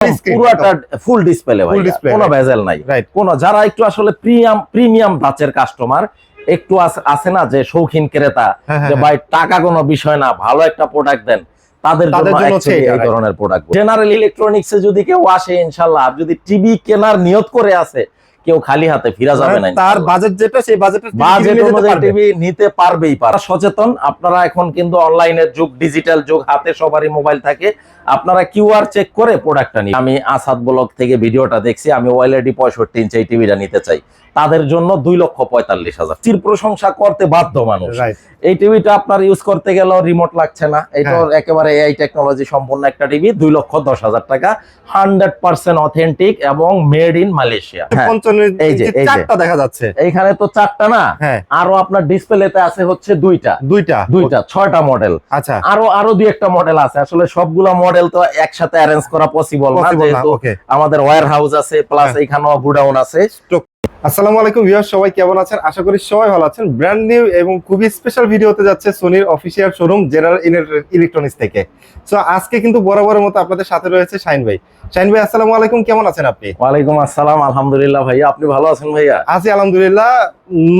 পুরোটা full display ভাই কোনো ভেজাল নাই। Right. যারা একটু আসলে প্রিমিয়াম প্রিমিয়াম ধাঁচের কাস্টমার একটু আছে- না যে শৌখিন ক্রেতা হ্যাঁ, যে হ্যাঁ, ভাই টাকা কোনো বিষয় না ভালো একটা প্রোডাক্ট দেন তাদের জন্য এই ধরনের প্রোডাক্ট জেনারেল ইলেকট্রনিক্সে যদি কেউ আসে ইনশাল্লাহ আর যদি টিভি কেনার নিয়ত করে আছে কেউ খালি হাতে ফিরা যাবে না মানে তার বাজেট যেটা সেই বাজেটের বাজেট অনুযায়ী টিভি নিতে পারবেই পার। সচেতন আপনারা এখন কিন্তু অনলাইনের যুগ ডিজিটাল যুগ হাতে সবারই মোবাইল থাকে। আপনারা কিউআর চেক করে প্রোডাক্টটা নিন। আমি আসাদ ব্লগ থেকে ভিডিওটা দেখছি আমি অলরেডি পঁয়ষট্টি ইঞ্চি এই টিভিটা নিতে চাই। তাদের জন্য দুই লক্ষ পঁয়তাল্লিশ হাজার। চির প্রশংসা করতে বাধ্য মানুষ। এই টিভিটা আপনার ইউজ করতে গেলেও রিমোট লাগছে না। এটা হ্যাঁ। একেবারে এআই টেকনোলজি সম্পূর্ণ একটা টিভি দুই লক্ষ দশ হাজার টাকা। হান্ড্রেড পার্সেন্ট অথেন্টিক এবং মেড ইন মালয়েশিয়া এই যে। চারটা দেখা যাচ্ছে। এইখানে তো চারটা না? হ্যাঁ। আরও আপনার ডিসপ্লেতে আছে হচ্ছে দুইটা। দুইটা। দুইটা ছয়টা মডেল আচ্ছা। আরও আরও দুই একটা মডেল আছে। আসলে সবগুলা মডেল তো একসাথে অ্যারেঞ্জ করা পসিবল না। যেহেতু আমাদের ওয়্যার হাউস আছে প্লাস। এখানেও গুডাউন আছে। আসসালামু আলাইকুম ভিউয়ার সবাই কেমন আছেন? আশা করি সবাই ভালো আছেন। ব্র্যান্ড নিউ এবং খুবই স্পেশাল ভিডিওতে যাচ্ছে সোনির অফিসিয়াল শোরুম জেনারেল ইলেকট্রনিক্স থেকে। সো আজকে কিন্তু বরাবরের মতো আপনাদের সাথে রয়েছে শাইন ভাই। শাইন ভাই আসসালামু আলাইকুম কেমন আছেন আপনি? ওয়ালাইকুম আসসালাম আলহামদুলিল্লাহ ভাইয়া। আপনি ভালো আছেন ভাইয়া? আছি আলহামদুলিল্লাহ।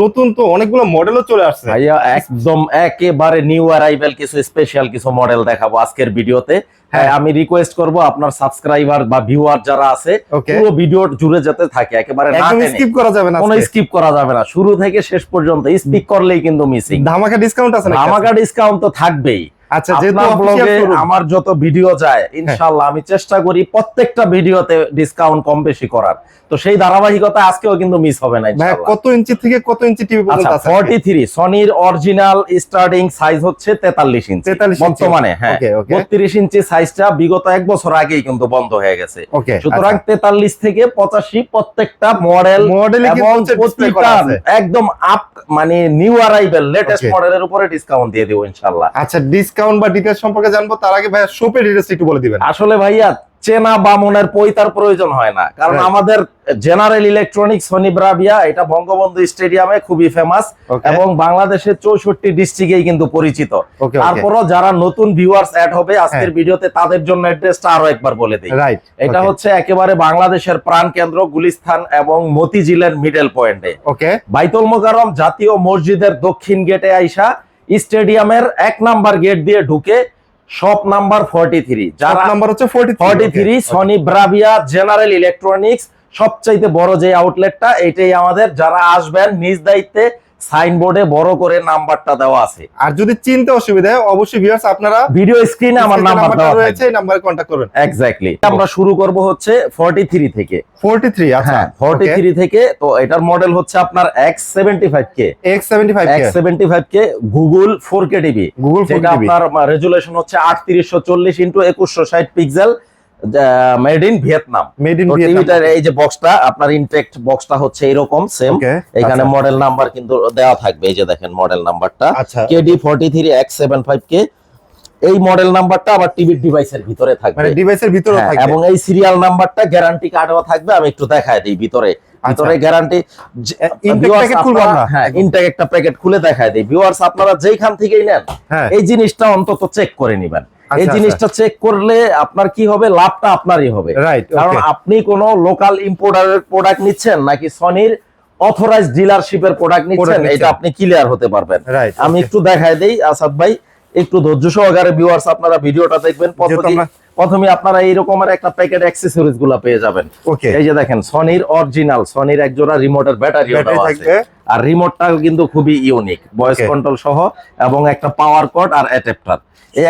নতুন তো অনেকগুলো মডেলও চলে আসছে। ভাইয়া একদম একেবারে নিউ অ্যারাইভেল কিছু স্পেশাল কিছু মডেল দেখাবো আজকের ভিডিওতে। হ্যাঁ আমি রিকোয়েস্ট করব আপনার সাবস্ক্রাইবার বা ভিউয়ার যারা আছে পুরো ভিডিও জুড়ে যেতে থাকে একেবারে না স্কিপ করা যাবে না কোনো স্কিপ করা যাবে না। শুরু থেকে শেষ পর্যন্ত স্পিক করলেই কিন্তু মিসিং ধামাকা ডিসকাউন্ট আছে নাকি আমাকে ডিসকাউন্ট তো থাকবেই। আচ্ছা যেহেতু ব্লগে আমার যত ভিডিও যায় ইনশাআল্লাহ আমি চেষ্টা করি প্রত্যেকটা ভিডিওতে ডিসকাউন্ট কম বেশি করার। তো সেই ধারাবাহিকতা আজকেও কিন্তু মিস হবে না ইনশাআল্লাহ। কত ইঞ্চি থেকে কত ইঞ্চি টিভি পর্যন্ত আচ্ছা আছে? ফর্টি থ্রি সনির অরিজিনাল স্টার্টিং সাইজ হচ্ছে তেতাল্লিশ ইঞ্চি 43 ইঞ্চি। বর্তমানে হ্যাঁ। ওকে ওকে বত্রিশ ইঞ্চি সাইজটা বিগত এক বছর আগেই কিন্তু বন্ধ হয়ে গেছে। সুতরাং তেতাল্লিশ থেকে পঁচাশি প্রত্যেকটা মডেল মডেলে একদম আপ মানে নিউ অ্যারাইভেল লেটেস্ট মডেলের উপরে ডিসকাউন্ট দিয়ে দিব ইনশাআল্লাহ। আচ্ছা ডিসকাউন্ট বা ডিটেলস সম্পর্কে জানব তার আগে ভাই শপের ডিটেলস একটু বলে দিবেন। আসলে ভাইয়া চেনা বামনের পৈতার প্রয়োজন হয় না। কারণ আমাদের জেনারেল ইলেকট্রনিক্স সনি ব্রাভিয়া এটা বঙ্গবন্ধু স্টেডিয়ামে খুবই ফেমাস এবং বাংলাদেশের চৌষট্টি ডিস্ট্রিক্টেই কিন্তু পরিচিত। তারপরও যারা নতুন ভিউয়ার্স অ্যাড হবে আজকের ভিডিওতে তাদের জন্য অ্যাড্রেসটা আরও একবার বলে দিই। এটা হচ্ছে একেবারে বাংলাদেশের প্রাণ কেন্দ্র গুলিস্থান এবং মতিঝিলের মিডল পয়েন্টে ওকে বাইতুল মোকাররম জাতীয় মসজিদের দক্ষিণ গেটে আইসা স্টেডিয়ামের এক নাম্বার গেট দিয়ে ঢুকে শপ নাম্বার ফর্টি থ্রি যার নাম্বার হচ্ছে 43 forty three Sony Bravia General Electronics সবচাইতে বড় যে আউটলেটটা এটাই আমাদের। যারা আসবেন নিজ দায়িত্বে সাইনবোর্ডে বড় করে নাম্বারটা দেওয়া আছে। আর যদি চিনতে অসুবিধা হয় অবশ্যই ভিউয়ার্স আপনারা ভিডিও স্ক্রিনে আমার নাম্বার নাম্বারটা দেওয়া রয়েছে এই নাম্বারে কন্টাক্ট করবেন। এক্স্যাক্টলি আমরা শুরু করব হচ্ছে 43 থেকে। 43 আচ্ছা। হ্যাঁ 43 থেকে তো এটার মডেল হচ্ছে আপনার X75K X75 K X75K Google 4K TV Google phone যেটা আপনার রেজুলেশন হচ্ছে 3840 into 2160 pixel made in Vietnam made in Vietnam এই যে বক্সটা আপনার ইনটেক্ট বক্সটা হচ্ছে এরকম সেম এখানে মডেল নাম্বার কিন্তু দেওয়া থাকবে এই যে দেখেন মডেল নাম্বারটা আচ্ছা। KD forty three X seven five K এই মডেল নাম্বারটা আবার টিভির ডিভাইসের ভিতরে থাকবে। মানে ডিভাইসের ভিতরে হ্যাঁ, থাকবে। এবং এই সিরিয়াল নাম্বারটা গ্যারান্টি কার্ডও থাকবে আমি একটু দেখায় দিই ভিতরে। গ্যারান্টি খুলবো আমরা। হ্যাঁ ইনটেক একটা প্যাকেট খুলে দেখায় দিই। ভিউয়ার্স আপনারা যেইখান থেকেই নেন হ্যাঁ। এই জিনিসটা অন্তত চেক করে নিবেন। এই আচ্ছা, জিনিসটা চেক করলে আপনার কি হবে? লাভটা আপনারই হবে। কারণ আপনি কোনো লোকাল ইম্পোর্টারের প্রোডাক্ট নিচ্ছেন নাকি সনির অথরাইজ ডিলারশিপের প্রোডাক্ট নিচ্ছেন। এটা আপনি ক্লিয়ার হতে পারবেন। আমি একটু দেখায় দেই আসাদ ভাই একটু ধৈর্য সহকারে ভিউয়ার্স আপনারা ভিডিওটা দেখবেন। যেহেতু প্রথমে আপনারা এইরকম রকমের একটা প্যাকেট অ্যাক্সেসরিজগুলো পেয়ে যাবেন। ওকে এই যে দেখেন সনির অরিজিনাল সনির এক জোড়া রিমোটের ব্যাটারি আছে। আর রিমোটটা কিন্তু খুবই ইউনিক ভয়েস কন্ট্রোল সহ এবং একটা পাওয়ার কর্ড আর অ্যাডাপ্টার এই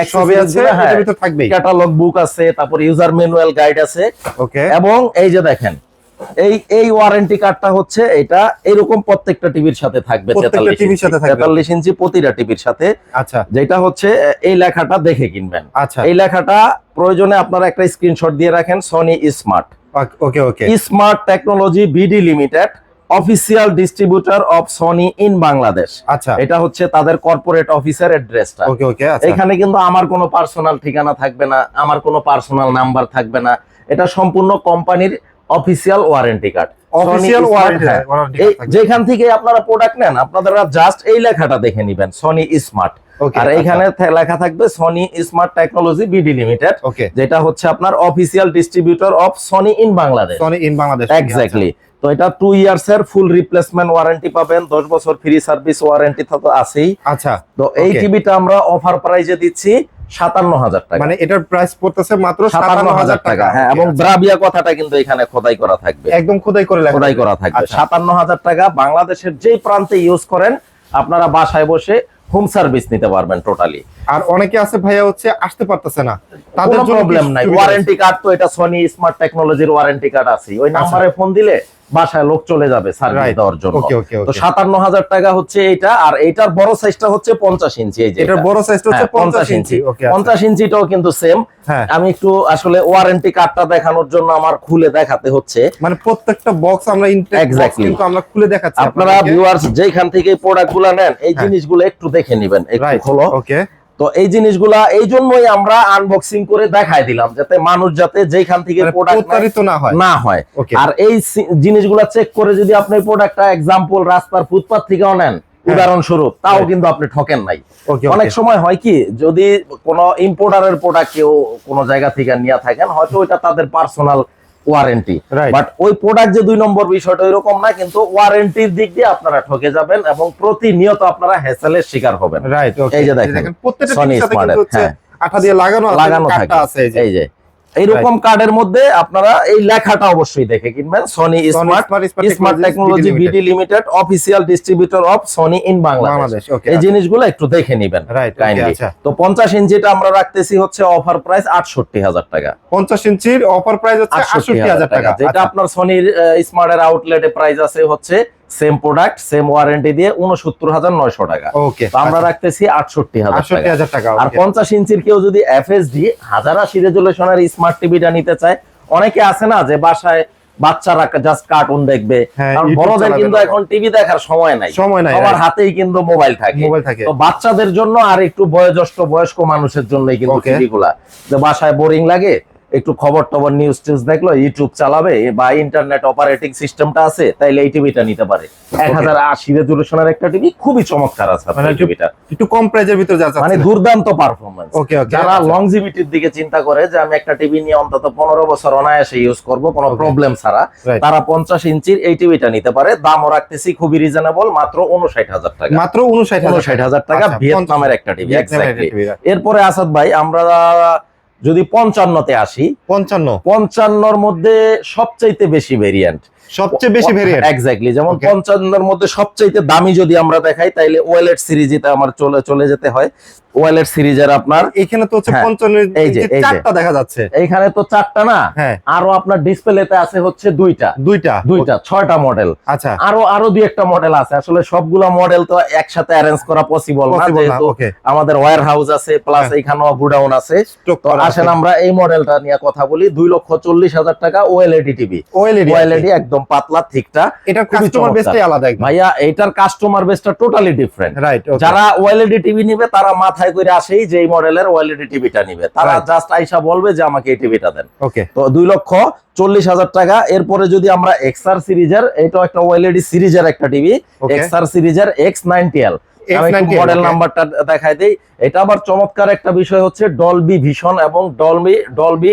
ক্যাটালগ বুক আছে তারপর ইউজার ম্যানুয়াল গাইড আছে। ওকে এবং এই যে দেখেন এই এই ওয়ারেন্টি কার্ডটা হচ্ছে এটা এরকম প্রত্যেকটা টিভির সাথে থাকবে প্রত্যেকটা 43 টিভির সাথে থাকবে। 43 ইঞ্চি প্রতিটা টিভির সাথে। আচ্ছা। যেটা হচ্ছে এই লেখাটা দেখে কিনবেন। আচ্ছা। এই লেখাটা প্রয়োজনে আপনারা একটা স্ক্রিনশট দিয়ে রাখেন Sony smart okay okay smart technology BD limited official distributor of Sony in Bangladesh আচ্ছা। এটা হচ্ছে তাদের কর্পোরেট অফিসের অ্যাড্রেসটা ওকে ওকে আচ্ছা। এখানে কিন্তু আমার কোনো পার্সোনাল ঠিকানা থাকবে না আমার কোনো পার্সোনাল নাম্বার থাকবে না। এটা সম্পূর্ণ কোম্পানির official warranty card. Official warranty হ্যাঁ। যেখান থেকে আপনারা প্রোডাক্ট নেন আপনারা জাস্ট এই লেখাটা দেখে নেবেন সনি স্মার্ট আর এইখানে থে- লেখা থাকবে Sony smart technology BD limited যেটা হচ্ছে আপনার official distributor of Sony in Bangladesh Sony in Bangladesh exactly তো এটা টু ইয়ার্স এর ফুল রিপ্লেসমেন্ট ওয়ারেন্টি পাবেন দশ বছর ফ্রি সার্ভিস ওয়ারেন্টি তো আছেই। আচ্ছা তো এই. টিভিটা আমরা অফার প্রাইজে দিচ্ছি সাতান্ন হাজার টাকা। মানে এটার প্রাইস পড়তেছে মাত্র সাতান্ন হাজার টাকা হ্যাঁ এবং ব্রাবিয়া কথাটা কিন্তু এখানে খোদাই করা থাকবে। একদম খোদাই করে খোদাই করা থাকবে। আচ্ছা। সাতান্ন হাজার টাকা বাংলাদেশের যেই প্রান্তে ইউজ করেন আপনারা বাসায় বসে হোম সার্ভিস নিতে পারবেন টোটালি আর অনেকে আছে ভাইয়া হচ্ছে আসতে পারতেছে না। তাদের জন্য প্রবলেম নাই। ওয়ারেন্টি কার্ড তো এটা সনি স্মার্ট টেকনোলজির ওয়ারেন্টি কার্ড আছে ওই নাম্বারে ফোন দিলে বাসায় লোক চলে যাবে সার্ভিস দেওয়ার জন্য। তো সাতান্ন হাজার টাকা হচ্ছে এটা আর এইটার বড় সাইজটা হচ্ছে পঞ্চাশ ইঞ্চি এই যে এটার বড় সাইজটা হচ্ছে হ্যাঁ, 50 ইঞ্চি। পঞ্চাশ ইঞ্চিটাও কিন্তু সেম হ্যাঁ। আমি একটু আসলে ওয়ারেন্টি কার্ডটা দেখানোর জন্য আমার খুলে দেখাতে হচ্ছে। মানে প্রত্যেকটা বক্স আমরা কিন্তু আমরা খুলে দেখাচ্ছি আপনারা ভিউয়ার্স যেখান থেকে প্রোডাক্টগুলা নেন এই হ্যাঁ। জিনিসগুলো একটু দেখে নিবেন একটু খোলো। ওকে তো এই জিনিসগুলা এই জন্যই আমরা আনবক্সিং করে দেখাই দিলাম যাতে মানুষ যাতে যেখান থেকে প্রোডাক্ট মানে প্রতারিত না হয়। না হয়। আর এই জিনিসগুলা চেক করে যদি আপনি প্রোডাক্টটা এক্সাম্পল রাস্তার ফুটপাথ থেকেও নেন উদাহরণস্বরূপ তাও কিন্তু আপনি ঠকেন নাই। ওকে অনেক সময় হয় কি যদি কোনো ইম্পোর্টারের প্রোডাক্ট কেউ কোনো জায়গা থেকে নিয়ে থাকেন হয়তো ওইটা তাদের পার্সোনাল ওয়ারেন্টি বাট ওই প্রোডাক্ট যে দুই নম্বর বিষয়টা এরকম না কিন্তু ওয়ারেন্টির দিক দিয়ে আপনারা ঠকে যাবেন এবং প্রতিনিয়ত আপনারা হ্যাসেলের শিকার হবেন। রাইট এই যে দেখেন, প্রত্যেকটা সাথে কিন্তু হচ্ছে হ্যাঁ। আঠা দিয়ে লাগানো আছে লাগানো থাকে। আছে এই যে। এই যে। এইরকম কার্ডের মধ্যে আপনারা এই লেখাটা অবশ্যই দেখে কিনবেন। Sony smart smart technology BD limited official distributor of Sony in Bangladesh এই জিনিসগুলো একটু দেখে নেবেন কাইন্ডলি আচ্ছা। তো পঞ্চাশ ইঞ্চিটা আমরা রাখতেছি হচ্ছে অফার প্রাইস আটষট্টি হাজার টাকা। 50 ইঞ্চির অফার প্রাইস হচ্ছে আটষট্টি 68000 হাজার টাকা। যেটা আচ্ছা, আপনার সনির স্মার্ট এর আউটলেটে প্রাইস আছে হচ্ছে সেম প্রোডাক্ট সেম ওয়ারেন্টি দিয়ে উনসত্তর হাজার নয়শো টাকা। ওকে আমরা রাখতেছি আটষট্টি হাজার টাকা। আর পঞ্চাশ ইঞ্চির কেউ যদি এফএসডি হাজার আশি রেজুলেশনের স্মার্ট টিভিটা নিতে চায় অনেকে আছে না যে বাসায় বাচ্চারা জাস্ট কার্টুন দেখবে। হ্যাঁ, কারণ বড়দের কিন্তু এখন টিভি দেখার সময় নাই। সময় নাই সবার হাতেই কিন্তু মোবাইল থাকে। মোবাইল থাকে। তো বাচ্চাদের জন্য আর একটু বয়োজ্যেষ্ঠ বয়স্ক মানুষের জন্যই কিন্তু Okay. টিভি গুলা। যে বাসায় বোরিং লাগে একটু খবর টবর নিউজ টিউজ দেখল ইউটিউব চালাবে বা ইন্টারনেট অপারেটিং সিস্টেমটা আছে তাইলে এই টিভিটা নিতে পারে। এক হাজার আশি রেজুলেশনের একটা টিভি খুবই চমৎকার আছে মানে টিভিটা। একটু কম প্রাইজের ভিতরে যা মানে দুর্দান্ত পারফরমেন্স ওকে যারা লংজিভিটির দিকে চিন্তা করে যে আমি একটা টিভি নিয়ে অন্তত পনেরো বছর অনায়াসে ইউজ করব কোনো প্রবলেম ছাড়া তারা পঞ্চাশ ইঞ্চির এই টিভিটা নিতে পারে। দামও রাখতেছি খুবই রিজনেবল মাত্র উনষাট হাজার টাকা। মাত্র 59000 উনষাট হাজার টাকা আচ্ছা, ভিয়েতনামের একটা টিভি ভিয়েতনামের একটা TV, এরপরে আসাদ ভাই আমরা যদি পঞ্চান্নতে আসি 55 পঞ্চান্নর মধ্যে সবচাইতে বেশি ভেরিয়েন্ট সবচেয়ে বেশি ভেরিয়েন্ট এক্স্যাক্টলি যেমন পঞ্চান্নর মধ্যে সবচাইতে দামি যদি আমরা দেখাই তাইলে ওয়েলেট আমার চলে চলে যেতে হয়। ওয়েলেট সিরিজের আপনার এখানে তো হচ্ছে হ্যাঁ, 55 এই যে, চারটা দেখা যাচ্ছে। এইখানে তো চারটা না? হ্যাঁ। আরও আপনার ডিসপ্লেতে আছে হচ্ছে দুইটা। দুইটা। দুইটা ছয়টা মডেল আচ্ছা। আরও আরও দুই একটা মডেল আছে। আসলে সবগুলা মডেল তো একসাথে অ্যারেঞ্জ করা পসিবল না যেহেতু আমাদের ওয়্যার হাউস আছে প্লাস হ্যাঁ। এইখানেও গুডাউন আছে। তো আসেন আমরা এই মডেলটা নিয়ে কথা বলি। দুই লক্ষ চল্লিশ হাজার টাকা ওএলইডি টিভি ওএলইডি ওএলইডি একদম পাতলা ঠিকটা এটা কাস্টমার। বেসটাই আলাদা ভাইয়া এইটার কাস্টমার বেসটা টোটালি ডিফারেন্ট রাইট যারা ওএলইডি টিভি নিবে তারা মাথায় করে আসেই যে এই মডেলের ওএলইডি টিভিটা নিবে। তারা জাস্ট আইসা বলবে যে আমাকে এই টিভিটা দেন। ওকে তো দুই লক্ষ চল্লিশ হাজার টাকা। এরপরে যদি আমরা এক্সআর সিরিজের এটাও একটা ওএলইডি সিরিজের একটা টিভি এক্সআর সিরিজের X ninety L X90L, model. নাম্বারটা দেখাই দেই। এটা আবার চমৎকার একটা বিষয় হচ্ছে ডলবি ভিশন এবং ডলবি ডলবি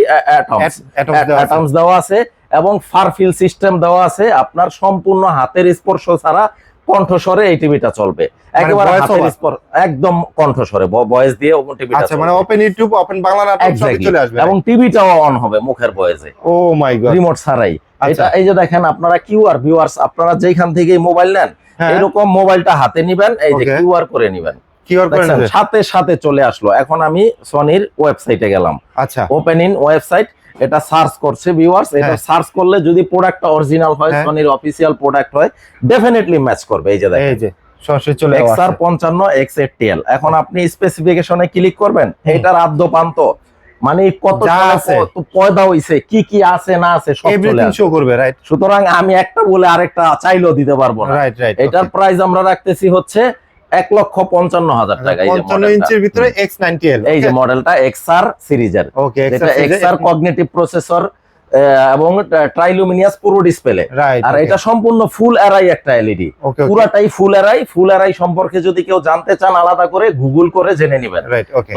অ্যাটমস দেওয়া আছে। এবং ফারফিল সিস্টেম দেওয়া আছে। আপনার সম্পূর্ণ হাতের স্পর্শ ছাড়া কণ্ঠস্বরে এই টিভিটা চলবে। একেবারে হাতের স্পর্শ একদম কণ্ঠস্বরে ভয়েস দিয়ে টিভিটা আচ্ছা মানে ওপেন ইউটিউব ওপেন বাংলা নাটক সবই চলে আসবে। এবং টিভিটাও অন হবে মুখের ভয়েসে ও মাই গড রিমোট ছাড়াই। আচ্ছা। এটা এই যে দেখেন আপনারা কিউআর ভিউয়ার্স আপনারা যেখান থেকে মোবাইল নেন হ্যাঁ। এরকম মোবাইলটা হাতে নিবেন এই যে. কিউআর করে নিবেন। সাথে সাথে চলে আসলো। এখন আমি সনির ওয়েবসাইটে গেলাম। আচ্ছা। ওপেন ইন ওয়েবসাইট এটা সার্চ করছে ভিউয়ার্স এটা হ্যাঁ। সার্চ করলে যদি প্রোডাক্টটা অরিজিনাল হয়। সনির অফিসিয়াল প্রোডাক্ট হয় ডেফিনেটলি ম্যাচ করবে এই যে দেখেন। এই যে সরাসরি চলে আসছে পঞ্চান্ন এক্স এল এখন আপনি স্পেসিফিকেশনে ক্লিক করবেন এটার আদ্য পান্ত মানে কত আছে। পয়দা হইছে কি কি আছে না আছে সব এভরিথিং শো করবে রাইট সুতরাং আমি একটা বলে আরেকটা চাইলেও দিতে পারব না। রাইট রাইট এটার প্রাইস আমরা রাখতেছি হচ্ছে এক লক্ষ পঞ্চান্ন হাজার টাকা এই যে 55 মডেলটা। ইঞ্চির ভিতরে X90L এই যে মডেলটা এক্সআর সিরিজের। যেটা এক্সআর কগনিটিভ প্রসেসর এবং ট্রাইলুমিনিয়াস পুরো ডিসপ্লে আর এটা সম্পূর্ণ ফুল অ্যারাই একটা এলইডি পুরাটাই ফুল অ্যারাই ফুল অ্যারাই সম্পর্কে যদি কেউ জানতে চান আলাদা করে গুগল করে জেনে নেবেন।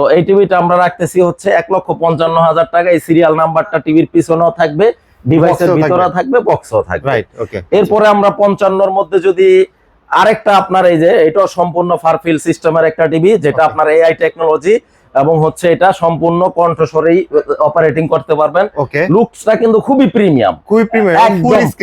তো এই টিভিটা আমরা রাখতেছি হচ্ছে এক লক্ষ পঞ্চান্ন হাজার টাকা। এই সিরিয়াল নাম্বারটা টিভির পিছনেও থাকবে ডিভাইসের ভিতরে থাকবে। বক্সও থাকবে। এরপরে আমরা পঞ্চান্নর মধ্যে যদি আরেকটা আপনার এই যে এটা সম্পূর্ণ ফারফিল সিস্টেমের একটা টিভি যেটা আপনার এআই টেকনোলজি এবং হচ্ছে এটা সম্পূর্ণ কণ্ঠস্বরেই অপারেটিং করতে পারবেন। লুকসটা কিন্তু খুবই প্রিমিয়াম খুবই প্রিমিয়াম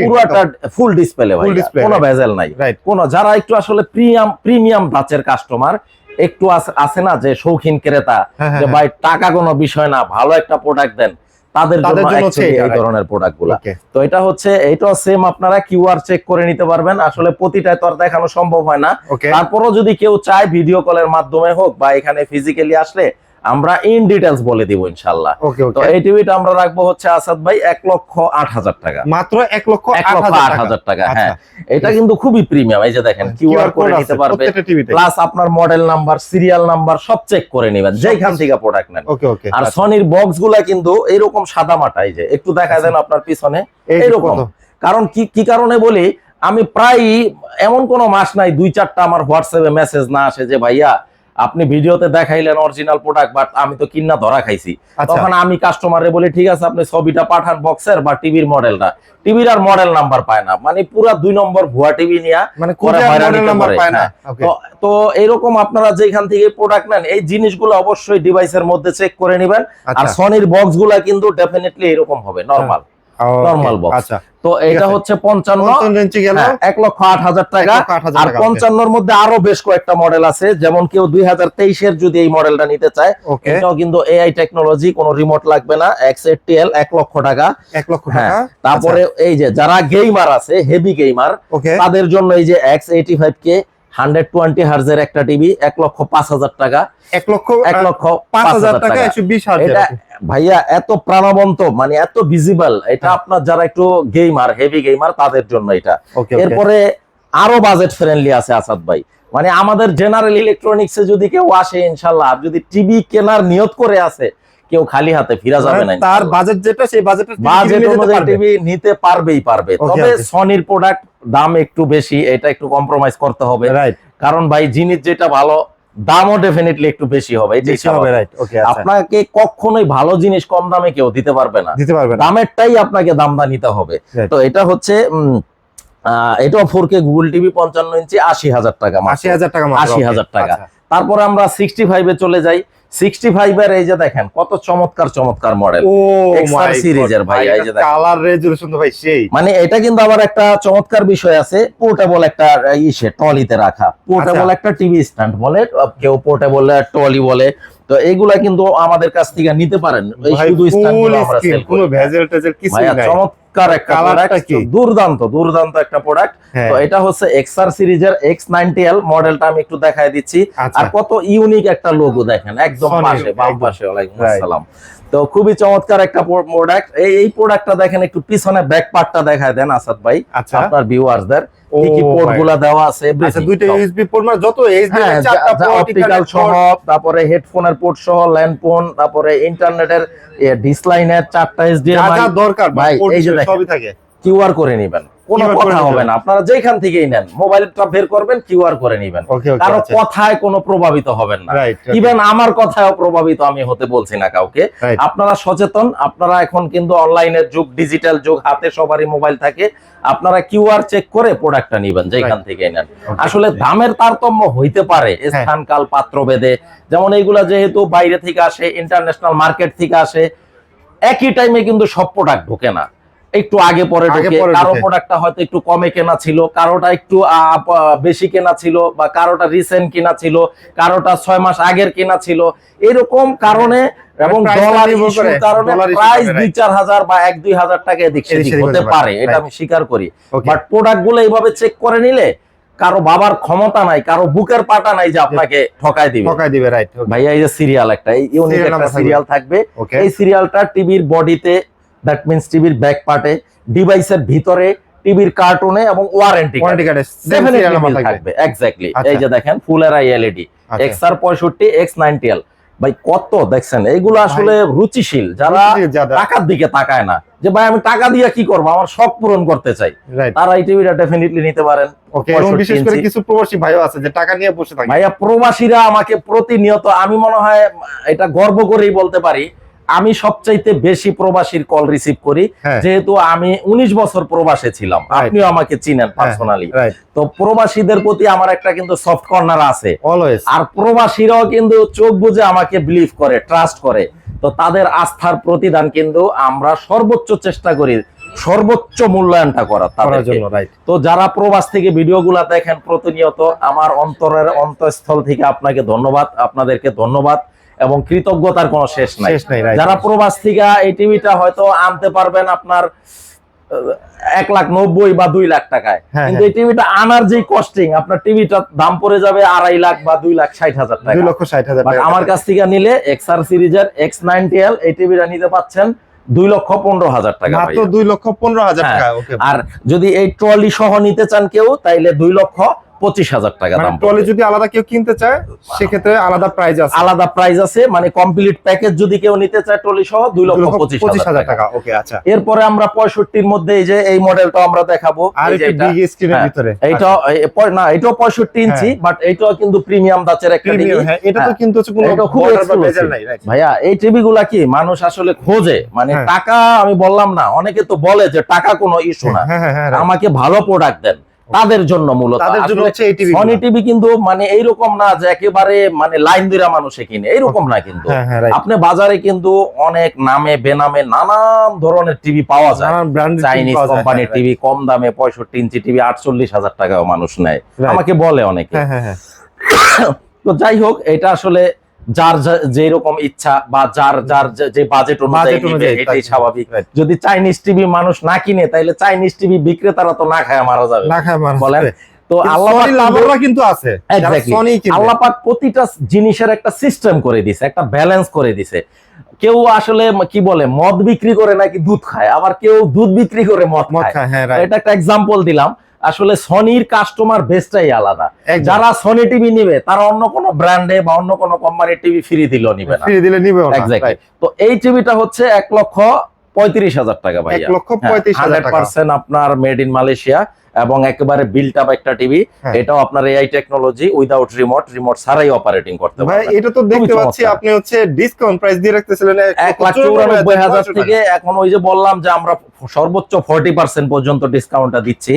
পুরোটা ফুল ডিসপ্লে ভাই কোনো. ভেজাল নাই। রাইট কোন যারা একটু আসলে প্রিমিয়াম প্রিমিয়াম ধাঁচের কাস্টমার একটু আছে- না যে শৌখিন ক্রেতা হ্যাঁ যে হ্যাঁ। ভাই টাকা কোনো বিষয় না ভালো একটা প্রোডাক্ট দেন। তাদের জন্য এই ধরনের প্রোডাক্টগুলা। তো এটা হচ্ছে এটা সেম আপনারা কিউআর চেক করে নিতে পারবেন। আসলে প্রতিটায় তো আর দেখানো সম্ভব হয় না। তারপরও যদি কেউ চায় ভিডিও কলের মাধ্যমে হোক বা এখানে ফিজিক্যালি আসলে আমরা ইন ডিটেলস বলে দিব ইনশাল্লাহ তো এই টিভিটা আমরা রাখব হচ্ছে আসাদ ভাই এক লক্ষ আট হাজার টাকা। মাত্র এক লক্ষ এক আট লক্ষ আট হাজার টাকা। আচ্ছা। হ্যাঁ। এটা কিন্তু খুবই প্রিমিয়াম এই যে দেখেন কিউআর করে নিতে পারবে। প্লাস আপনার মডেল নাম্বার সিরিয়াল নাম্বার সব চেক করে নেবেন যেখান থেকে প্রোডাক্ট নেন। আর সনির বক্সগুলা কিন্তু এইরকম সাদা মাটাই যে একটু দেখা দেন আপনার পিছনে এরকম। কারণ কি কি কারণে বলি আমি প্রায় এমন কোন মাস নাই দুই চারটা আমার হোয়াটসঅ্যাপে মেসেজ না আসে যে ভাইয়া আপনি ভিডিওতে দেখাইলেন অরিজিনাল প্রোডাক্ট বাট আমি তো কিন্না ধরা খাইছি। আচ্ছা। তখন আমি কাস্টমারে বলি ঠিক আছে আপনি ছবিটা পাঠান বক্সের বা টিভির মডেলটা টিভির আর মডেল নাম্বার পায় না। মানে পুরা দুই নম্বর ভুয়া টিভি নিয়ে মানে পরে মডেল নাম্বার পায় না। হ্যাঁ। তো এরকম আপনারা যেখান থেকে প্রোডাক্ট নেন এই জিনিসগুলো অবশ্যই ডিভাইসের মধ্যে চেক করে নেবেন। আর আচ্ছা। সনির বক্সগুলা কিন্তু ডেফিনেটলি এরকম হবে নরমাল normal box। আচ্ছা। তো এটা হচ্ছে পঞ্চান্ন পঞ্চান্ন ইঞ্চি গেল। হ্যাঁ, এক লক্ষ আট হাজার এক টাকা। আর টাকা পঞ্চান্নর মধ্যে আরও বেশ কয়েকটা মডেল আছে। যেমন কেউ দুই হাজার তেইশের যদি এই মডেলটা নিতে চায় এটাও কিন্তু এআই টেকনোলজি কোনো রিমোট লাগবে না। এক্স এইটটি এল এক লক্ষ টাকা। এক লক্ষ হ্যাঁ টাকা তারপরে এই যে যারা গেমার আছে হেভি গেমার তাদের জন্য এই যে X eighty five K hundred twenty হার্জের একটা টিভি এক লক্ষ পাঁচ হাজার টাকা। এক লক্ষ এক লক্ষ পাঁচ হাজার টাকা এটা ভাইয়া এত প্রাণবন্ত মানে এত ভিজিবল এটা হ্যাঁ। আপনার যারা একটু গেমার হেভি গেমার তাদের জন্য এটা। এরপরে আরও বাজেট ফ্রেন্ডলি আছে আসাদ ভাই। মানে আমাদের জেনারেল ইলেকট্রনিক্সে যদি কেউ আসে ইনশাল্লাহ যদি টিভি কেনার নিয়ত করে আছে কেউ খালি হাতে ফিরা যাবে না। তার বাজেট যেটা সেই বাজেটের বাজেট অনুযায়ী টিভি নিতে পারবেই পারবে। তবে সনির প্রোডাক্ট দাম একটু বেশি এটা একটু কম্প্রোমাইজ করতে হবে। কারণ ভাই জিনিস যেটা ভালো দামও ডেফিনেটলি একটু বেশি হবে এটাই বেশি হবে রাইট ওকে আচ্ছা। আপনাকে কখনোই ভালো জিনিস কম দামে কেউ দিতে পারবে না। দিতে পারবেন দামেরটাই আপনাকে দামটা নিতে হবে। তো এটা হচ্ছে এটাও ফোর কে গুগল টিভি পঞ্চান্ন ইঞ্চি আশি হাজার টাকা। আশি হাজার টাকা 80,000 okay, টাকা। তারপরে আমরা সিক্সটি ফাইভে চলে যাই। সিক্সটি ফাইভের এই যে দেখেন কত চমৎকার চমৎকার মডেল ও XR series এর ভাই, এই যে কালার রেজুলেশন তো ভাই সেই। মানে এটা কিন্তু আবার একটা চমৎকার বিষয় আছে পোর্টেবল একটা ইসে টলিতে রাখা। পোর্টেবল আচ্ছা। একটা টিভি স্ট্যান্ড বলে কেউ পোর্টেবল টলি বলে। তো এইগুলা কিন্তু আমাদের কাছ থেকে নিতে পারেন। শুধু স্ট্যান্ড কোনো ভেজেল টেজেল নাই। চমৎকার একটা কালারটা প্রোডাক্ট কি? দুর্দান্ত দুর্দান্ত একটা প্রোডাক্ট হ্যাঁ। তো এটা হচ্ছে এক্সআর সিরিজের এক্স নাইনটি এল মডেলটা আমি একটু দিচ্ছি। আচ্ছা। আর কত ইউনিক একটা লোগো দেখেন একদম পাশে বাম পাশে ওয়ালাইকুম আসসালাম। তো খুবই চমৎকার একটা প্রোডাক্ট এই এই প্রোডাক্টটা দেখেন একটু পিছনে ব্যাক পার্টটা দেখায় দেন আসাদ ভাই আচ্ছা। আপনার ভিউয়ারদের কি কি পোর্টগুলা দেওয়া আছে আচ্ছা দুইটা ইউএসবি পোর্ট মানে যত হ্যাঁ চারটা পোর্ট অপটিক্যাল সহ তারপরে হেডফোনের পোর্ট সহ ল্যান্ড তারপরে ইন্টারনেটের ডিসলাইনের চারটা যা এইচডিএমআই যা দরকার ভাই, ভাই এই যে দেখেন। সবই থাকে। কিউআর করে নেবেন। কোনো QR করে কথা নিতে হবে না। আপনারা যেখান থেকেই নেন মোবাইলটা বের করবেন কিউআর করে নেবেন। কারও আচ্ছা। কথায় কোনো প্রভাবিত হবেন না। ইভেন আমার কথায়ও প্রভাবিত আমি হতে বলছি না কাউকে। আপনারা সচেতন আপনারা এখন কিন্তু অনলাইনের যুগ ডিজিটাল যুগ হাতে সবারই মোবাইল থাকে। আপনারা কিউআর চেক করে প্রোডাক্টটা নেবেন যেখান থেকে নেন। আসলে দামের তারতম্য হইতে পারে হ্যাঁ। স্থান কাল পাত্র ভেদে যেমন এইগুলা যেহেতু বাইরে থেকে আসে ইন্টারন্যাশনাল মার্কেট থেকে আসে একই টাইমে কিন্তু সব প্রোডাক্ট ঢোকে না। একটু আগে পরে ঢোকে। কারও প্রোডাক্টটা হয়তো একটু কমে কেনা ছিল কারোটা একটু বেশি কেনা ছিল বা কারোটা রিসেন্ট কেনা ছিল কারোটা ছয় মাস আগের কেনা ছিল। এরকম কারণে এবং ডলার ইস্যুর কারণে প্রাইস দুই চার হাজার বা এক দুই হাজার টাকা এদিক সেদিক হতে পারে এটা আমি স্বীকার করি। বাট প্রোডাক্টগুলো এইভাবে চেক করে নিলে কারও বাবার ক্ষমতা নাই কারও বুকের পাটা নাই যে আপনাকে ঠকায় দিবে। ঠকাই দিবে রাইট ভাইয়া এই যে সিরিয়াল একটা এই ইউনিক একটা সিরিয়াল থাকবে। এই সিরিয়ালটা টিভির বডিতে দ্যাট মিন্স টিভির ব্যাক পার্টে ডিভাইসের ভিতরে টিভির কার্টুনে এবং ওয়ারেন্টি ওয়ারেন্টি কার্ডে থাকবে। এক্স্যাক্টলি আচ্ছা। এই যে দেখেন ফুল এর এলইডি এক্স আর পঁয়ষট্টি এক্স নাইনটি এল ভাই কত দেখছেন? এইগুলো আসলে রুচিশীল। যারা টাকার দিকে তাকায় না যে ভাই আমি টাকা দিয়ে কি করব? আমার শখ পূরণ করতে চাই। তারা এই টিভিটা ডেফিনেটলি নিতে পারেন। বিশেষ করে কিছু প্রবাসী ভাইও আছে যে টাকা নিয়ে বসে থাকে। ভাইয়া প্রবাসীরা আমাকে প্রতিনিয়ত আমি মনে হয় এটা গর্ব করেই বলতে পারি আমি সবচাইতে বেশি প্রবাসীর কল রিসিভ করি হ্যাঁ। যেহেতু আমি উনিশ বছর প্রবাসে ছিলাম। আপনিও আমাকে চিনেন পার্সোনালি তো প্রবাসীদের প্রতি আমার একটা কিন্তু সফট কর্নার আছে। আর প্রবাসীরাও কিন্তু চোখ বুঝে আমাকে বিলিভ করে ট্রাস্ট করে। তো তাদের আস্থার প্রতিদান কিন্তু আমরা সর্বোচ্চ চেষ্টা করি সর্বোচ্চ মূল্যায়নটা করার করার তাদেরকে জন্য তো যারা প্রবাস থেকে ভিডিওগুলো দেখেন প্রতিনিয়ত আমার অন্তরের অন্তঃস্থল থেকে আপনাকে ধন্যবাদ আপনাদেরকে ধন্যবাদ। এবং কৃতজ্ঞতার কোনো শেষ নাই। যারা প্রবাস থেকে এই টিভিটা হয়তো আনতে পারবেন আপনার এক লাখ নব্বই বা দুই লাখ টাকায়। হ্যাঁ, কিন্তু এই টিভিটা আনার যে কস্টিং আপনার টিভিটার দাম পড়ে যাবে আড়াই লাখ বা দুই লাখ ষাট হাজার টাকা। দুই লক্ষ ষাট হাজার টাকা। আমার কাছ থেকে নিলে এক্স আর সিরিজের এক্স নাইনটি এল এই টিভিটা নিতে পাচ্ছেন দুই লক্ষ পনেরো হাজার টাকা মাত্র দুই লক্ষ পনেরো হাজার হ্যাঁ, টাকা আর যদি এই ট্রলি সহ নিতে চান কেউ তাইলে দুই লক্ষ পঁচিশ হাজার টাকা মানে দাম ট্রলি। যদি আলাদা কেউ কিনতে চায় সেক্ষেত্রে আলাদা প্রাইস আছে আলাদা প্রাইস আছে মানে কমপ্লিট প্যাকেজ যদি কেউ নিতে চায় ট্রলি সহ দুই লক্ষ পঁচিশ হাজার টাকা ওকে আচ্ছা এরপরে আমরা পঁয়ষট্টির মধ্যে এই যে এই মডেলটা আমরা দেখাবো হ্যাঁ, ভিতরে এইটা না এটাও পঁয়ষট্টি ইঞ্চি বাট এইটাও কিন্তু প্রিমিয়াম দাচের একটা টিভি প্রিমিয়াম হ্যাঁ এটা তো হ্যাঁ। কিন্তু খুব? ভাইয়া এই টিভি গুলা কি মানুষ আসলে খোঁজে মানে। টাকা আমি বললাম না অনেকে তো বলে যে টাকা কোনো ইস্যু না। আমাকে ভালো প্রোডাক্ট দেন তাদের জন্য মূলত। সনি টিভি কিন্তু মানে এইরকম না যে একেবারে মানে লাইন দিরা মানুষে কিনে। এইরকম না কিন্তু। হ্যাঁ হ্যাঁ আপনি বাজারে কিন্তু অনেক নামে বেনামে নানান ধরনের টিভি পাওয়া যায়। চাইনিজ কোম্পানির টিভি কম দামে পঁয়ষট্টি ইঞ্চি টিভি আটচল্লিশ হাজার টাকাও মানুষ নেয়। আমাকে বলে অনেকে। হ্যাঁ। তো যাই হোক এটা আসলে যার যা- রকম ইচ্ছা বা যার যার যে- বাজেট অনুযায়ী এটাই স্বাভাবিক। যদি চাইনিজ টিভি মানুষ না কিনে তাইলে চাইনিজ টিভি বিক্রেতারা তো না খায় মারা যাবে। না খায় বলেন? তো আল্লাহ কিন্তু- আছে প্রতিটা জিনিসের একটা সিস্টেম করে দিছে একটা ব্যালেন্স করে দিছে। কেউ আসলে কি বলে মদ বিক্রি করে নাকি দুধ খায় আবার কেউ দুধ বিক্রি করে মদ খায়। হ্যাঁ এটা একটা এক্সাম্পল দিলাম। আসলে সনির কাস্টমার বেসটাই আলাদা। যারা সনি টিভি নিবে তারা অন্য কোনো ব্র্যান্ডে বা অন্য কোনো কোম্পানির টিভি ফ্রি দিলেও নিবে না। ফ্রি দিলে নিবে তো এই টিভিটা হচ্ছে এক লক্ষ পঁয়ত্রিশ হাজার টাকা এক লক্ষ পঁয়ত্রিশ হাজার পার্সেন্ট আপনার মেড ইন মালয়েশিয়া এবং একেবারে বিল্ট আপ একটা টিভি হ্যাঁ। এটাও আপনার AI technology without remote remote ছাড়াই অপারেটিং করতে ভাই এটা তো দেখতে পাচ্ছি আপনি হচ্ছে ডিসকাউন্ট প্রাইস দিয়ে রাখতেছিলেন এক লাখ চৌরানব্বই হাজার থেকে এখন ওই যে বললাম যে আমরা সর্বোচ্চ ফর্টি পার্সেন্ট পর্যন্ত ডিসকাউন্টটা দিচ্ছি।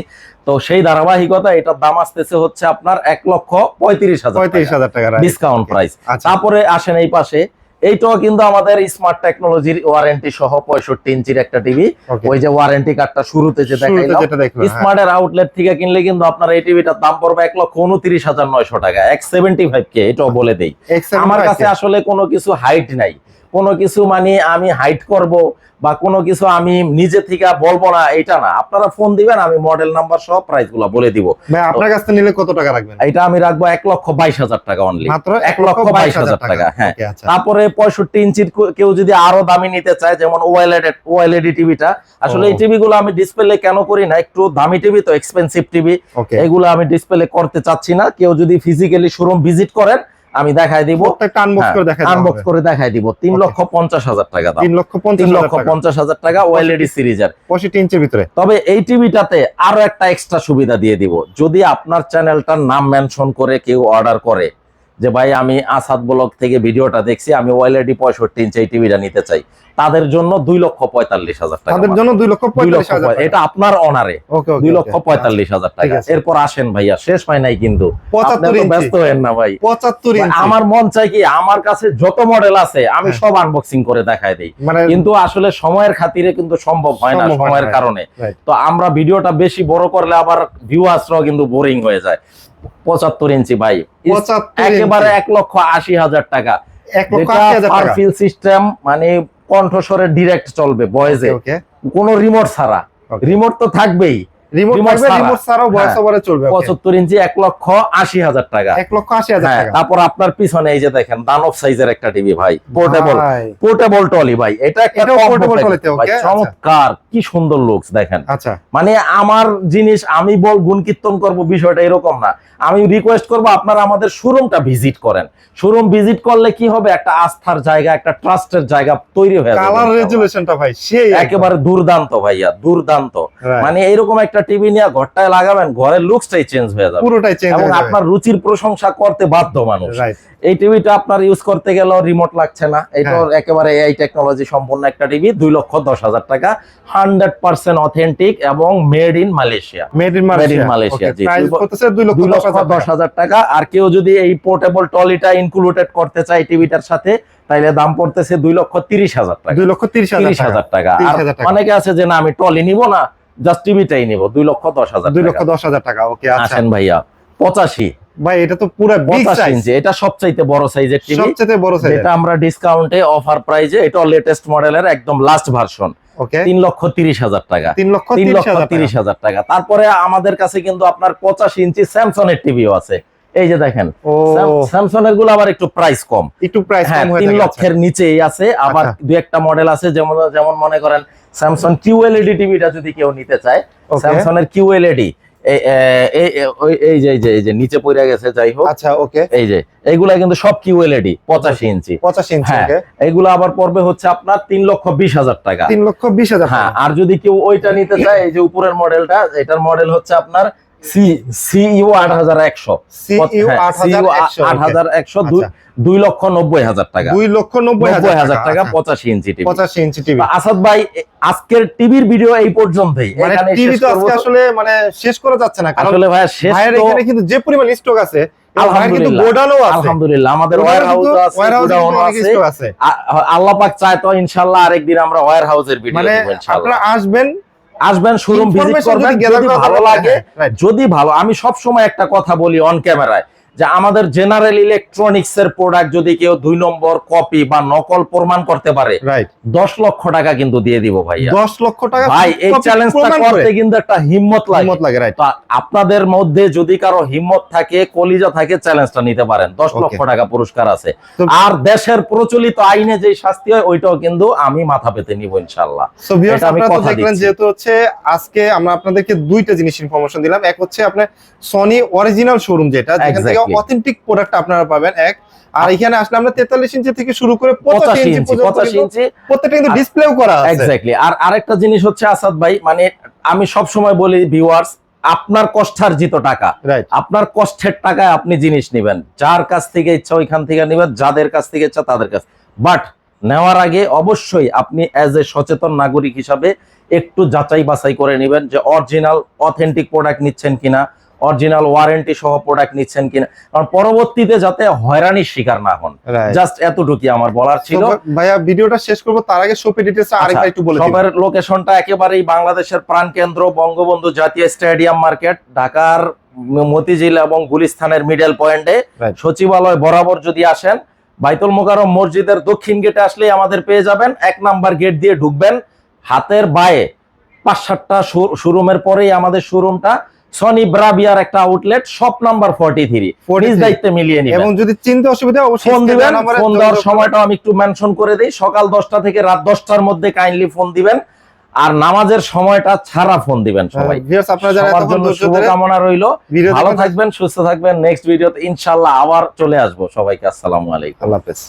তো সেই ধারাবাহিকতা এটার দাম আসতেছে হচ্ছে আপনার এক লক্ষ পঁয়ত্রিশ হাজার পঁয়ত্রিশ হাজার টাকা ডিসকাউন্ট প্রাইস আচ্ছা। তারপরে আসেন এই পাশে। এইটাও কিন্তু আমাদের স্মার্ট টেকনোলজির ওয়ারেন্টি সহ পঁয়ষট্টি ইঞ্চির একটা টিভি ওই যে ওয়ারেন্টি কার্ডটা শুরুতে যে দেখাই দেখাইলাম যেটা হ্যাঁ। স্মার্টের আউটলেট থেকে কিনলে কিন্তু আপনার এই টিভিটার দাম পড়বে এক লক্ষ উনত্রিশ হাজার নয়শো টাকা এক সেভেন্টি ফাইভ কে এটাও বলে দেই। আমার কাছে আসলে কোনো কিছু হাইট নাই। কোনো কিছু মানে আমি হাইট করব বা কোনো কিছু আমি নিজে থেকে বলব না এটা না। আপনারা ফোন দিবেন আমি মডেল নাম্বার সহ প্রাইসগুলো বলে দিব। ভাই আপনার কাছ থেকে নিলে কত টাকা রাখবেন? এটা আমি রাখব এক লক্ষ বাইশ হাজার টাকা অনলি মাত্র এক লক্ষ বাইশ হাজার টাকা হ্যাঁ। আচ্ছা। তারপরে পঁয়ষট্টি ইঞ্চির কেউ যদি আরও দামি নিতে চায় যেমন ওয়েলেড ওয়েলেডি টিভিটা আসলে এই টিভি গুলো আমি ডিসপ্লে কেন করি না? একটু দামি টিভি তো এক্সপেন্সিভ টিভি এগুলো আমি ডিসপ্লে করতে চাচ্ছি না। কেউ যদি ফিজিক্যালি শোরুম ভিজিট করেন আমি দেখাই দিব। আনবক্স করে আনবক্স করে দেখাই দিব। তিন লক্ষ পঞ্চাশ হাজার টাকা তিন লক্ষ তিন লক্ষ টাকা। পঞ্চাশ হাজার টাকা ওয়েলেডি সিরিজের। পঁয়ষট্টি ইঞ্চের ভিতরে। তবে এই টিভিটাতে আরও একটা এক্সট্রা সুবিধা দিয়ে দিব। যদি আপনার চ্যানেলটার নাম মেনশন করে কেউ অর্ডার করে যে ভাই আমি আসাদ ব্লগ থেকে ভিডিওটা দেখছি আমি ওয়েলেডি পঁয়ষট্টি ইঞ্চি এই টিভিটা নিতে চাই। তাদের জন্য দুই লক্ষ পঁয়তাল্লিশ হাজার টাকা তাদের জন্য দুই লক্ষ এটা আপনার অনারে দুই লক্ষ পঁয়তাল্লিশ হাজার টাকা। এরপর আসেন ভাইয়া শেষ হয় নাই কিন্তু। ব্যস্ত হেন না ভাই। পঁচাত্তর আমার মন চাই কি আমার কাছে যত মডেল আছে আমি হ্যাঁ। সব আনবক্সিং করে দেখাই দিই। মানে কিন্তু আসলে সময়ের খাতিরে কিন্তু সম্ভব হয় না সম্ভব হয় না, সময়ের কারণে। তো আমরা ভিডিওটা বেশি বড় করলে আবার ভিউ ভিউয়ার্সরাও কিন্তু বোরিং হয়ে যায়। পঁচাত্তর ইঞ্চি ভাই। একেবারে এক লক্ষ আশি হাজার টাকা। পারফিল সিস্টেম মানে কণ্ঠস্বরে ডিরেক্ট চলবে বয়েজে কোনো রিমোট ছাড়া। রিমোট তো থাকবেই। রিমোট remote থাকবে ছাড়া। রিমোট ছাড়াও ভয়েস হ্যাঁ। ওভারে চলবে okay। পঁচাত্তর ইঞ্চি এক লক্ষ আশি হাজার টাকা। এক লক্ষ আশি হাজার হ্যাঁ টাকা। তারপর আপনার পিছনে এই যে দেখেন দানব সাইজের একটা টিভি ভাই পোর্টেবল পোর্টেবল টলি ভাই। এটা একটা এটাও top portable model, trolley তে, ভাই, okay, আচ্ছা। চমৎকার কি সুন্দর লুকস দেখেন। আচ্ছা। মানে আমার জিনিস আমি বল গুণ কীর্তন করব বিষয়টা এরকম না। আমি রিকোয়েস্ট করব আপনারা আমাদের শোরুমটা ভিজিট করেন। শোরুম ভিজিট করলে কি হবে? একটা আস্থার জায়গা একটা ট্রাস্টের জায়গা তৈরি হয়ে যাবে। কালার রেজুলেশনটা ভাই সেই একেবারে দুর্দান্ত ভাইয়া দুর্দান্ত। মানে এইরকম একটা টিভি নিয়ে ঘরটায় লাগাবেন ঘরের লুকসটাই চেঞ্জ হয়ে যাবে। পুরোটাই চেঞ্জ এবং আপনার রুচির প্রশংসা করতে বাধ্য মানুষ। এই টিভিটা আপনার ইউজ করতে গেলেও রিমোট লাগছে না। এটা হ্যাঁ। একেবারে এআই টেকনোলজি সম্পন্ন একটা টিভি দুই লক্ষ দশ হাজার টাকা হান্ড্রেড পার্সেন্ট অথেন্টিক এবং made in Malaysia made in Malaysia G. Price দুই- করতেছে 2 লক্ষ 10 হাজার দশ টাকা। হাজার টাকা। আর কেউ যদি এই পোর্টেবল টলিটা ইনক্লুডেড করতে চায় টিভিটার সাথে তাইলে দাম পড়তেছে দুই লক্ষ তিরিশ হাজার টাকা। 2 লক্ষ 30 হাজার তিরিশ হাজার টাকা। আর 30,000 টাকা। অনেকে আছে যে না আমি টলি নিব না। জাস্ট টিভিটাই নিব দুই লক্ষ দশ হাজার দুই লক্ষ দশ হাজার টাকা ওকে আচ্ছা। আসেন ভাইয়া পঁচাশি। ভাই এটা তো পুরো পঁচাশি ইঞ্চি এটা সবচাইতে বড় সাইজের টিভি সবচাইতে বড় সাইজ এটা আমরা ডিসকাউন্টে অফার প্রাইজে এটা লেটেস্ট মডেলের একদম লাস্ট ভার্সন ওকে। তিন লক্ষ তিরিশ হাজার টাকা। 3 লক্ষ তিন লক্ষ তিরিশ হাজার টাকা। তারপরে আমাদের কাছে কিন্তু আপনার পঁচাশি ইঞ্চি স্যামসং এর টিভিও আছে। এই যে দেখেন স্যামসং এরগুলো আবার একটু প্রাইস কম। একটু প্রাইস কম হয়ে তিন লক্ষের নিচেই আছে আবার আচ্ছা। দুই একটা মডেল আছে যেমন যেমন মনে করেন স্যামসং কিউএলইডি টিভিটা যদি কেউ নিতে চায়. স্যামসং এর কিউএলইডি এই যে এই যে এই যে নিচে পড়ে গেছে যাই হোক। আচ্ছা ওকে। এই যে এইগুলা কিন্তু সব কিউএলইডি পঁচাশি ইঞ্চি। 85 ইঞ্চি হ্যাঁ ওকে। এইগুলো আবার পড়বে হচ্ছে আপনার তিন লক্ষ বিশ হাজার টাকা। 3 লক্ষ 20 হাজার হ্যাঁ আর যদি কেউ ওইটা নিতে চায় এই যে উপরের মডেলটা এটার মডেল হচ্ছে আপনার সি সিইউ আট হাজার একশো। সিইউ 8100 আট হাজার একশো দুই-। লক্ষ নব্বই হাজার টাকা। 2 লক্ষ নব্বই হাজার টাকা আচ্ছা। পঁচাশি ইঞ্চি টিভি। 85 ইঞ্চি টিভি। আসাদ ভাই আজকের টিভির ভিডিও এই পর্যন্তই। মানে টিভি তো আজকে আসলে মানে শেষ করা যাচ্ছে না আসলে ভাইয়া শেষ এখানে কিন্তু যে পরিমাণ স্টক আছে আলহামদুলিল্লাহ। আমাদের আল্লাহ পাক চায় তো ইনশাআল্লাহ আরেকদিন আমরা ওয়্যার হাউসের ভিডিও আসবেন আসবেন শোরুম ভিজিট করবেন যদি ভালো লাগে হ্যাঁ, যদি ভালো আমি সব সময় একটা কথা বলি অন ক্যামেরায় যে আমাদের জেনারেল ইলেকট্রনিক্স এর প্রোডাক্ট যদি কেউ দুই নম্বর কপি বা নকল প্রমাণ করতে পারে দশ লক্ষ টাকা কিন্তু দিয়ে দিব ভাইয়া। 10 লক্ষ টাকা ভাই এই চ্যালেঞ্জটা করতে কিন্তু একটা হিম্মত লাগে। আপনাদের মধ্যে যদি কারও হিম্মত থাকে কলিজা থাকে চ্যালেঞ্জটা নিতে পারেন। দশ লক্ষ টাকা পুরস্কার আছে। আর দেশের প্রচলিত আইনে যে শাস্তি হয় ওইটাও কিন্তু আমি মাথা পেতে নিব ইনশাল্লাহ যেহেতু হচ্ছে আজকে আমরা আপনাদেরকে দুইটা জিনিস ইনফরমেশন দিলাম। এক হচ্ছে আপনার সনি অরিজিনাল শোরুম যেটা যেখান থেকে. অথেন্টিক প্রোডাক্ট আপনারা পাবেন এক। আর এখানে আসলে আমরা 43 ইঞ্চি থেকে শুরু করে 85 পঁচাশি ইঞ্চি ইঞ্চি পর্যন্ত পঁচাশি কিন্তু ইঞ্চি। প্রত্যেকটা কিন্তু ডিসপ্লেও করা আছে। এক্স্যাক্টলি আর আরেকটা জিনিস হচ্ছে আসাদ ভাই মানে আমি সব সময় বলি ভিউয়ার্স আপনার কষ্টার্জিত টাকা। আপনার কষ্টের টাকায় আপনি জিনিস নেবেন। যার কাছ থেকে ইচ্ছা ওইখান থেকে নেবেন যাদের কাছ থেকে ইচ্ছা তাদের কাছ। বাট নেওয়ার আগে অবশ্যই আপনি অ্যাজ এ সচেতন নাগরিক হিসাবে একটু যাচাই বাছাই করে নেবেন যে অরিজিনাল অথেন্টিক প্রোডাক্ট নিচ্ছেন কিনা। অরিজিনাল ওয়ারেন্টি সহ প্রোডাক্ট নিচ্ছেন কিনা। কারণ পরবর্তীতে যাতে হয়রানির শিকার না হন। জাস্ট এতটুকুই আমার বলার ছিল। ভাইয়া ভিডিওটা শেষ করব তার আগে শপে ডিটেইলস আরেকবার একটু বলে দিন সবের লোকেশনটা একেবারেই বাংলাদেশের প্রাণকেন্দ্র বঙ্গবন্ধু জাতীয় স্টেডিয়াম মার্কেট ঢাকার মতিঝিল এবং গুলিস্তানের মিডল পয়েন্টে সচিবালয় বরাবর যদি আসেন বাইতুল মোকারম মসজিদের দক্ষিণ গেটে আসলেই আমাদের পেয়ে যাবেন। এক নাম্বার গেট দিয়ে ঢুকবেন। হাতের বায়ে পাঁচ সাতটা শোরুমের পরেই আমাদের শোরুমটা সনি ব্রাবিয়ার একটা outlet shop number forty three 43 নিজ দায়িত্বে মিলিয়ে নিবেন। এবং যদি চিনতে অসুবিধা অবশ্যই ফোন দিবেন ফোন দেওয়ার। সময়টাও আমি একটু মেনশন করে দিই। সকাল দশটা থেকে রাত দশটার মধ্যে কাইন্ডলি ফোন দিবেন। আর নামাজের সময়টা ছাড়া ফোন দিবেন সবাই। হ্যাঁ, viewers, আপনারা যারা এতক্ষণ জন্য শুভকামনা রইল। ভালো থাকবেন সুস্থ থাকবেন। নেক্সট ভিডিওতে ইনশাল্লাহ আবার চলে আসব। সবাইকে আসসালামু আলাইকুম। আল্লাহ হাফেজ।